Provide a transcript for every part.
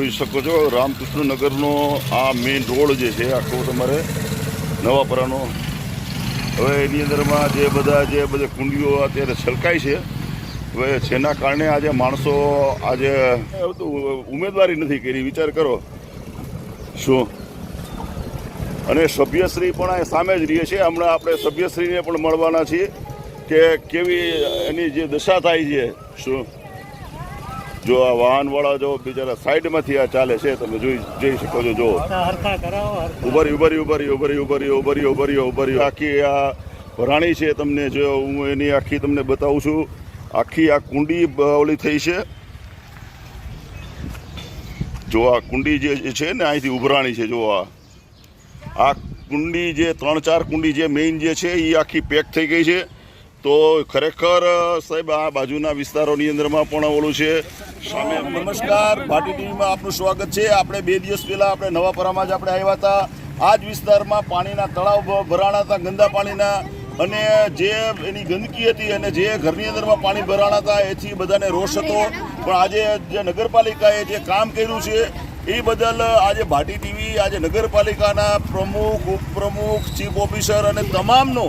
જોઈ શકો છો, રામકૃષ્ણનગરનો આ મેઇન રોડ જે છે, આખો તમારે નવાપરાનો. હવે એની અંદરમાં જે બધા જે બધા કુંડીઓ અત્યારે છલકાય છે, હવે જેના કારણે આજે માણસો આજે ઉમેદવારી નથી કરી. વિચાર કરો. શું? અને સભ્યશ્રી પણ સામે જ રહીએ છીએ હમણાં આપણે સભ્યશ્રીને પણ મળવાના છીએ કે કેવી એની જે દશા થાય છે. શું? જો આ વાહનવાળા જો બિચારા સાઈડમાંથી આ ચાલે છે તમે જોઈ જઈ શકો છો જો. ઉભરી ઉભરી ઉભરી ઉભરી ઉભરી ઉભરી ઉભરી ઉભરી. આખી આ ભરાણી છે તમને જો હું એની આખી તમને બતાવું છું. આખી આ કુંડી ઓલી થઈ છે. જો આ કુંડી જે છે ને અહીંથી ઉભરાણી છે જો આ. આ કુંડી જે ત્રણ ચાર કુંડી જે મેઇન જે છે એ આખી પેક થઈ ગઈ છે. તો ખરેખર, સાહેબ, આ બાજુના વિસ્તારોની અંદરમાં પણ ઓલું છે. સામે નમસ્કાર ભાટી ટીવીમાં આપનું સ્વાગત છે. આપણે બે દિવસ પહેલાં આપણે નવાપરામાં જ આપણે આવ્યા હતા. આ જ વિસ્તારમાં પાણીના તળાવ ભરાણા હતા, ગંદા પાણીના. અને જે એની ગંદકી હતી અને જે ઘરની અંદરમાં પાણી ભરાણા હતા, એથી બધાને રોષ હતો. પણ આજે જે નગરપાલિકાએ જે કામ કર્યું છે એ બદલ આજે ભાટી ટીવી આજે નગરપાલિકાના પ્રમુખ ઉપપ્રમુખ ચીફ ઓફિસર અને તમામનો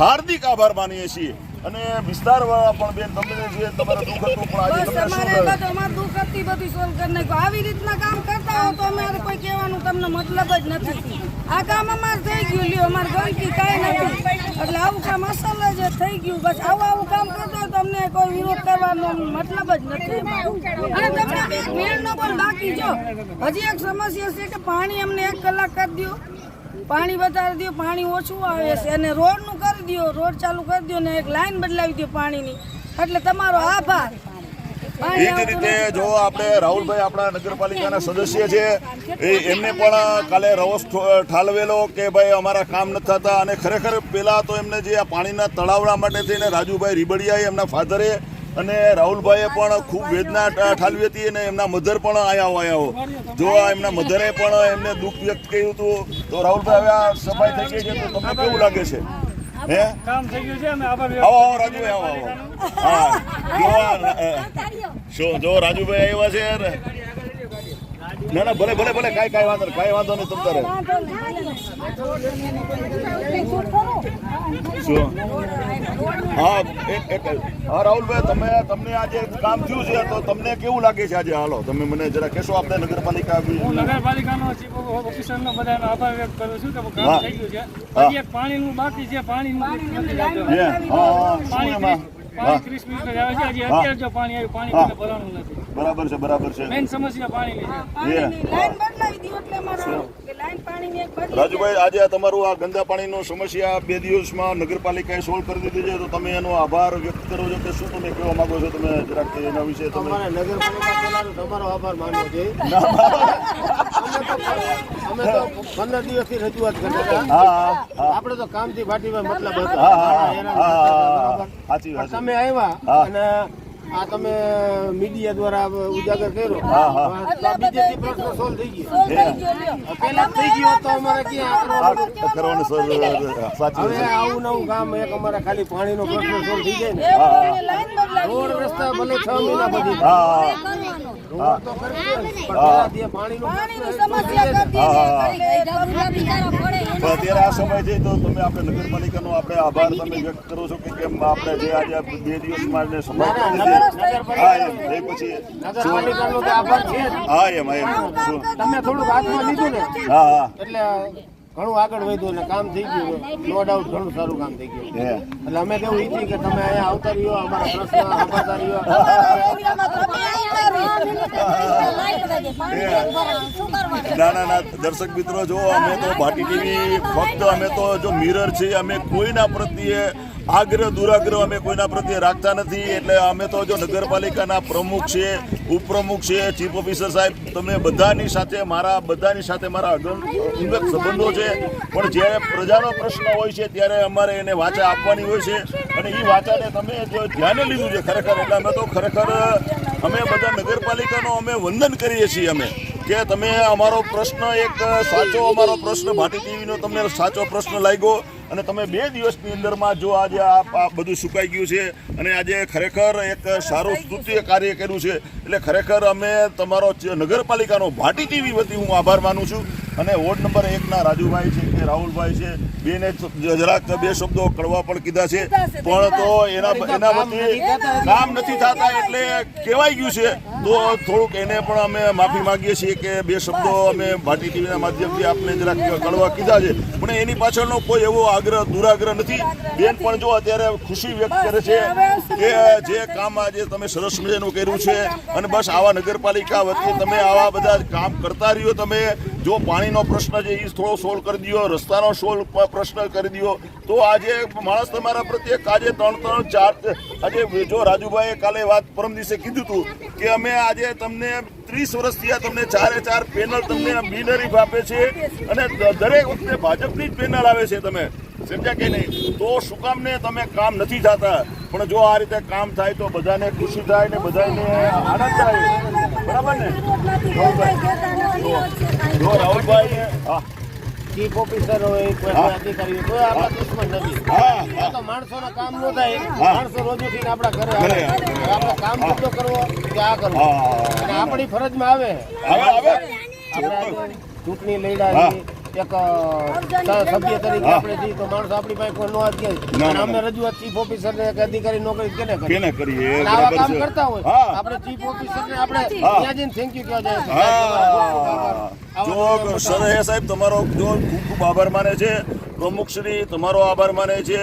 હાર્દિક આભાર માનીએ છીએ. અને વિસ્તારવાળા પણ બેન તમને જે તમારા દુઃખ હતું પણ આજે તમને શું અમારે દુઃખ હતી બધી સોલ્વ કરી નાખ્યું. આવી રીતના કામ કરતા હો તો અમારે કોઈ કહેવાનું તમને મતલબ જ નથી. આ કામ અમારે થઈ ગયું લ્યો. અમારે ગંદકી કાંઈ નથી. એટલે આવું કામ અસલ જ થઈ ગયું. બસ આવું આવું કામ કરતો તો અમને કોઈ વિરોધ કરવાનો મતલબ જ નથી. અને તમને એક મેળનો પણ બાકી જો. હજી એક સમસ્યા છે કે પાણી અમને એક કલાક કરી દો પાણી વધારી દો પાણી ઓછું આવે છે. અને રોડનું કરી દો રોડ ચાલુ કરી દો ને એક લાઈન બદલાવી દો પાણીની. એટલે તમારો આભાર. એ જ રીતે જો આપણે રાહુલભાઈ આપણા નગરપાલિકાના સદસ્ય છે, એ એમને પણ કાલે રવસ ઠાલવેલો કે ભાઈ અમારા કામ નથી થતા અને ખરેખર પહેલાં તો એમને જે આ પાણીના તળાવડા માટે થઈને રાજુભાઈ રીબડિયાએ એમના ફાધરે અને રાહુલભાઈએ પણ ખૂબ વેદના ઠાલવી હતી અને એમના મધર પણ આયા આવ્યા જો એમના મધરે પણ એમને દુઃખ વ્યક્ત કર્યું હતું, તો રાહુલભાઈ હવે આ સફાઈ થઈ ગઈ છે, તો તમને કેવું લાગે છે? હે? કામ થઈ ગયું છે અમે આભાર આવો આવો રાજુભાઈ આવો આવો. હા જો રાજુભાઈ આવ્યા છે ને ના ભલે ભલે ભલે કાંઈ કાંઈ વાંધો નહીં કાંઈ વાંધો નહીં તમ તારે. હા એક એક હા રાહુલભાઈ તમે તમને આજે કામ થયું છે તો તમને કેવું લાગે છે આજે? હાલો તમે મને જરા કહેશો આપણે નગરપાલિકા હું નગરપાલિકાનો ચીફ ઓફિસરનો બધાનો આભાર વ્યક્ત કરું છું કે કામ થઈ ગયું છે. હજી એક પાણીનું બાકી છે પાણીનું પાણી ત્રીસ- પાણી ત્રીસ મિનિટ આવે છે. હજી અત્યારે જો પાણી આવ્યું પાણી. ભરવાનું નથી. બરાબર છે બરાબર છે. મેઇન સમસ્યા પાણીની છે. લાઈન બદલાવી દો એટલે અમારો કે લાઈન પાણીની એક બદલી રાજુભાઈ આજે આ તમારું આ ગંદા પાણીનો સમસ્યા બે દિવસમાં નગરપાલિકાએ સોલ્વ કરી દીધી છે તો તમે એનો આભાર વ્યક્ત કરો છો કે શું તમે કહેવા માંગો છો તમે જરાક એના વિશે તમે? તમારો આભાર માનવો છે અમે તો પંદર દિવસથી રજૂઆત કરતા હા હા આપણે તો કામથી ભાટીમાં મતલબ હતો. હા, હા, હેરાન હા, કરતા હતા, સાચી વાત તમે આવ્યા અને આ તમે મીડિયા દ્વારા ઉજાગર કર્યો. બીજેથી પ્રશ્ન સોલ્વ થઈ ગયો. પેલા થઈ ગયો તો અમારે ક્યાં હવે આવું નવું કામ એક અમારે ખાલી પાણીનો પ્રશ્ન સોલ્વ થઈ જાય ને. રોડ રસ્તા ભલે છ મહિના પછી અત્યારે આ સમય છે તો આપણે નગરપાલિકાનો આપણે આભાર તમે વ્યક્ત કરો છો કેમ આપણે જે આજે બે દિવસમાં સમય ઘણું આગળ વધ્યું કામ થઈ ગયું નો ડાઉટ ઘણું સારું કામ થઈ ગયું એટલે અમે કેવું ઈચ્છીએ કે તમે અહીંયા આવતા રહ્યો અમારા પ્રશ્ન સાંભળતા રહ્યો ના ના દર્શક મિત્રો, જો અમે તો ભાટી ટીવી ફક્ત અમે તો જો મિરર છે અમે કોઈના પ્રત્યે આગ્રહ, દુરાગ્રહ અમે કોઈના પ્રત્યે રાખતા નથી. એટલે અમે તો જો નગરપાલિકાના પ્રમુખ છે ઉપપ્રમુખ છે ચીફ ઓફિસર સાહેબ, તમે બધાની સાથે મારા, બધાની સાથે મારા અંગત સંબંધો છે. પણ જ્યારે પ્રજાનો પ્રશ્ન હોય છે, ત્યારે અમારે એને વાચા આપવાની હોય છે. અને એ વાચાને તમે જો ધ્યાને લીધું છે ખરેખર. એટલે અમે તો ખરેખર, અમે બધા નગરપાલિકાનો અમે વંદન કરીએ છીએ અમે. કે તમે અમારો પ્રશ્ન એક સાચો, અમારો પ્રશ્ન ભાટી ટીવીનો તમને સાચો પ્રશ્ન લાગ્યો. અને તમે બે દિવસની અંદરમાં જો આજે આ બધું સુકાઈ ગયું છે અને આજે ખરેખર એક સારું સ્તુત્ય કાર્ય કર્યું છે એટલે ખરેખર અમે તમારો નગરપાલિકાનો ભાટી ટીવી વતી હું આભાર માનું છું. અને વોર્ડ નંબર એકના રાજુભાઈ છે કે રાહુલભાઈ છે બેને જરાક બે શબ્દો કડવા પણ કીધા છે. પણ તો એના એના વતી કામ નથી થતા એટલે કહેવાય ગયું છે. તો થોડુંક એને પણ અમે માફી માંગીએ છીએ કે બે શબ્દો અમે ભાટી ટીવીના માધ્યમથી આપને જરાક કળવા કીધા છે. પણ એની પાછળનો કોઈ એવો આગ્રહ, દુરાગ્રહ નથી. બેન પણ જો અત્યારે ખુશી વ્યક્ત કરે છે કે જે કામ આજે તમે સરસ મજાનું કર્યું છે અને બસ આવા નગરપાલિકા વતી તમે આવા બધા કામ કરતા રહ્યો તમે. જો પાણીનો પ્રશ્ન છે એ થોડો સોલ્વ કરી દો રસ્તાનો સોલ્વ પ્રશ્ન કરી દો તો આજે માણસ તમારા પ્રત્યે આજે ત્રણ ત્રણ ચાર, આજે જો રાજુભાઈએ કાલે વાત પરમ દિવસે કીધું હતું કે અમે આજે તમને ત્રીસ વર્ષથી આ તમને ચારે ચાર પેનલ તમને બિનરીફ આપે છે અને દરેક વખતે ભાજપની જ પેનલ આવે છે તમે. સમજ્યા કે નહીં? તો શું કામ ને તમે કામ નથી થતા? પણ જો આ રીતે કામ થાય તો બધાને ખુશી થાય ને બધાને આનંદ થાય. બરાબર ને? રાહુલભાઈ હા. ચીફ ઓફિસર હોય કોઈ. અધિકારી હોય કોઈ આપણા દુશ્મન નથી. તો માણસો ના માણસોના કામ નો થાય. માણસો રોજ ઉઠીને આપણા ઘરે આવે. આપણે કામ ધંધો કરવો કે આ કરવો? અને આપણી ફરજમાં આવે. ચૂંટણી. લડ્યા. એક સભ્ય તરીકે આપણે છીએ તો માણસ આપણી પાસે કોઈ નો કે. ના, અને અમે રજૂઆત ચીફ ઓફિસર ને અધિકારી નોકરી કેને કરી? કેને કરીએ આવા કામ છે. કરતા હોય. આપણે ચીફ ઓફિસર ને આપણે ત્યાં જઈને થેન્ક યુ કહેવા જાય જો સરહે સાહેબ તમારો જો ખૂબ ખૂબ આભાર માને છે. પ્રમુખશ્રી તમારો આભાર માને છે.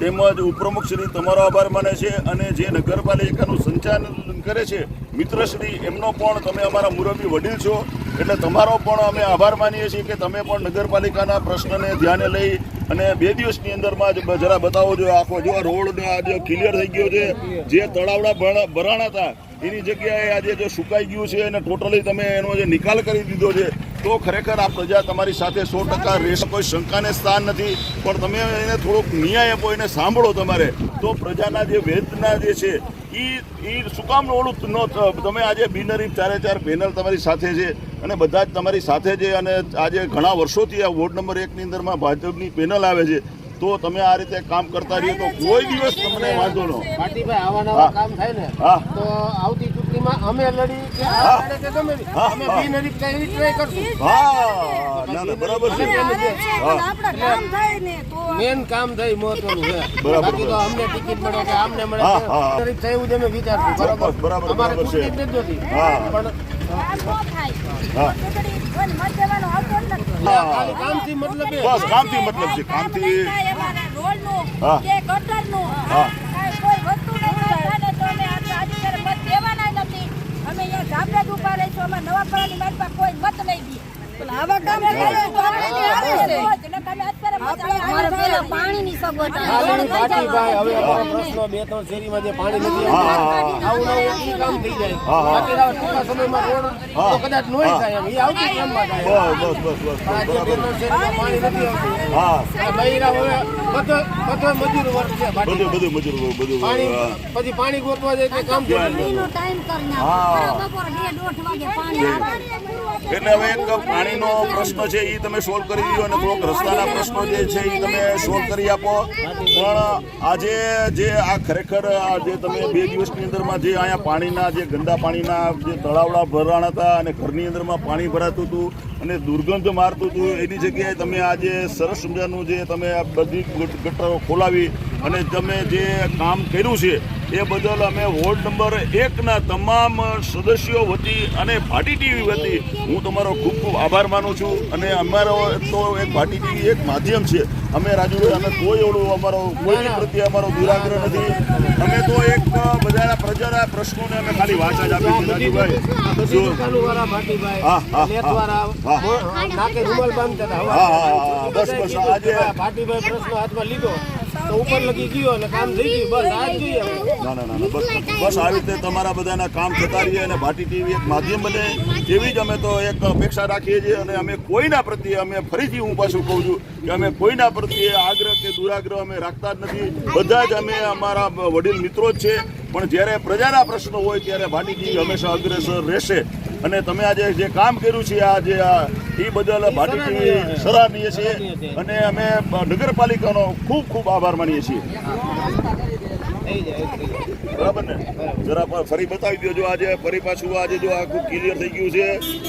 તેમજ ઉપપ્રમુખશ્રી તમારો આભાર માને છે. અને જે નગરપાલિકાનું સંચાલન કરે છે મિત્રશ્રી એમનો પણ તમે અમારા મુરબી વડીલ છો. એટલે તમારો પણ અમે આભાર માનીએ છીએ કે તમે પણ નગરપાલિકાના પ્રશ્નને ધ્યાને લઈ અને બે દિવસની અંદરમાં જ જરા બતાવો જોઈએ આખો જો રોડ આજે ક્લિયર થઈ ગયો છે, જે તળાવડા ભરા- ભરાણા હતા, એની જગ્યાએ આજે જો સુકાઈ ગયું છે અને ટોટલી તમે એનો જે નિકાલ કરી દીધો છે, તો ખરેખર આ પ્રજા તમારી સાથે સો ટકા રહેશે, કોઈ શંકાને સ્થાન નથી. પણ તમે એને થોડોક ન્યાય આપો, એને સાંભળો તમારે. તો પ્રજાના જે વેદના જે છે એ એ શું કામ ઓલું ન તમે આજે બિનરી ચારે ચાર પેનલ તમારી સાથે છે અને બધા જ તમારી સાથે છે અને આજે ઘણા વર્ષોથી આ વોર્ડ નંબર એકની અંદરમાં ભાજપની પેનલ આવે છે તો તમે આ રીતે કામ કરતા રહીએ તો કોઈ દિવસ તમને વાંધો ન પાર્ટીભાઈ આવા નવા હા. કામ થાય ને હા. તો આવતી અમે લડી કે આ લડે કે ગમે તે, અમે. બિનહરીફ થાય એવી ટ્રાય કરશું. હા ના ના બરાબર છે. આપણા કામ થાય ને તો મેન કામ થાય મહત્વનું છે. બરાબર, બાકી તો બરાબર. અમને ટિકિટ મળે કે આમને મળે હા, હા, હા. બિનહરીફ થાય એવું જ અમે વિચારશું. ચોક્કસ, બરાબર, અમારે બરાબર છે. ચૂંટણી જ નથી. હા. પણ હા. આ ખાલી કામથી મતલબ એ. બસ કામથી મતલબ છે કામથી. હા. કે ગટરનું. હા. અહીંયા ઝાપડા જ ઊભા રહીશું અમારા મારી પાસે કોઈ મત નહીં દી આવા કામ કરે તો આપણે આવે છે? પછી પાણી ગોતવા જાય કામ ક્યાં થાય જાય? ટાઈમ કરી એટલે હવે એક પાણીનો પ્રશ્ન છે એ તમે સોલ્વ કરી દીધો અને થોડોક રસ્તાના પ્રશ્નો જે છે એ તમે સોલ્વ કરી આપો. પણ આજે જે આ ખરેખર જે તમે બે દિવસની અંદરમાં જે અહીંયા પાણીના જે ગંદા પાણીના જે તળાવડા ભરાણ હતા અને ઘરની અંદરમાં પાણી ભરાતું હતું અને દુર્ગંધ મારતું હતું, એની જગ્યાએ તમે આજે સરસ મજાનું જે તમે બધી ગટ- ગટરો ખોલાવી અને તમે જે કામ કર્યું છે એ બદલ અમે વોર્ડ નંબર એકના તમામ સદસ્યો વતી અને ભાટી ટીવી વતી હું તમારો ખૂબ ખૂબ આભાર માનું છું. અને અમારો તો એક ભાટી ટીવી એક માધ્યમ છે. અમે રાજુભાઈ અમે કોઈ એવડું અમારો કોઈ પ્રત્યે અમારો દુરાગ્રહ નથી. અમે તો એક બધાના પ્રજાના પ્રશ્નોને અમે ખાલી વાંચા જ આપી રાજુભાઈ. હા, હા, બસ, બસ, આજે- ભાટીભાઈ પ્રશ્નો હાથમાં લીધો. ઉપર લગી ગયો અને કામ થઈ ગયું. બસ, આ જ જોઈએ ના ના ના બસ બસ આવી રીતે તમારા બધાના કામ થતા રહીએ અને ભાટી ટીવી એક માધ્યમ બને. એવી જ અમે તો એક અપેક્ષા રાખીએ છીએ અને અમે કોઈના પ્રત્યે, અમે ફરીથી હું પાછું કહું છું કે અમે કોઈના પ્રત્યે આગ્રહ કે દુરાગ્રહ અમે રાખતા જ નથી. બધા જ અમે અમારા વડીલ મિત્રો જ છે. પણ જ્યારે પ્રજાના પ્રશ્નો હોય, ત્યારે ભાટી ટીવી હંમેશા અગ્રેસર રહેશે. અને તમે આજે જે કામ કર્યું છે આ જે આ એ બદલ ભાટી ટીવી સરાહનીય છે. અને અમે નગરપાલિકાનો ખૂબ ખૂબ આભાર માનીએ છીએ. બરાબર ને? જરા ફરી બતાવી દો આજે ફરી પાછું આજે જો આખું ક્લિયર થઈ ગયું છે.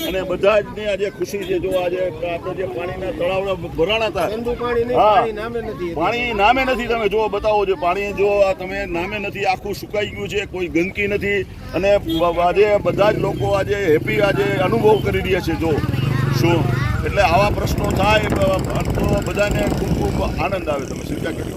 અને બધા જ ને આજે ખુશી છે જો આજે આપણે જે પાણીના તળાવના ભરાણા હતા. પાણી નામે નથી તમે જો બતાવો છો પાણી જો આ તમે નામે નથી આખું સુકાઈ ગયું છે કોઈ ગંદકી નથી. અને આજે બધા જ લોકો આજે હેપી આજે અનુભવ કરી રહ્યા છે જો. શું એટલે આવા પ્રશ્નો થાય તો બધાને ખૂબ ખૂબ આનંદ આવે તમે ચિંતા કરી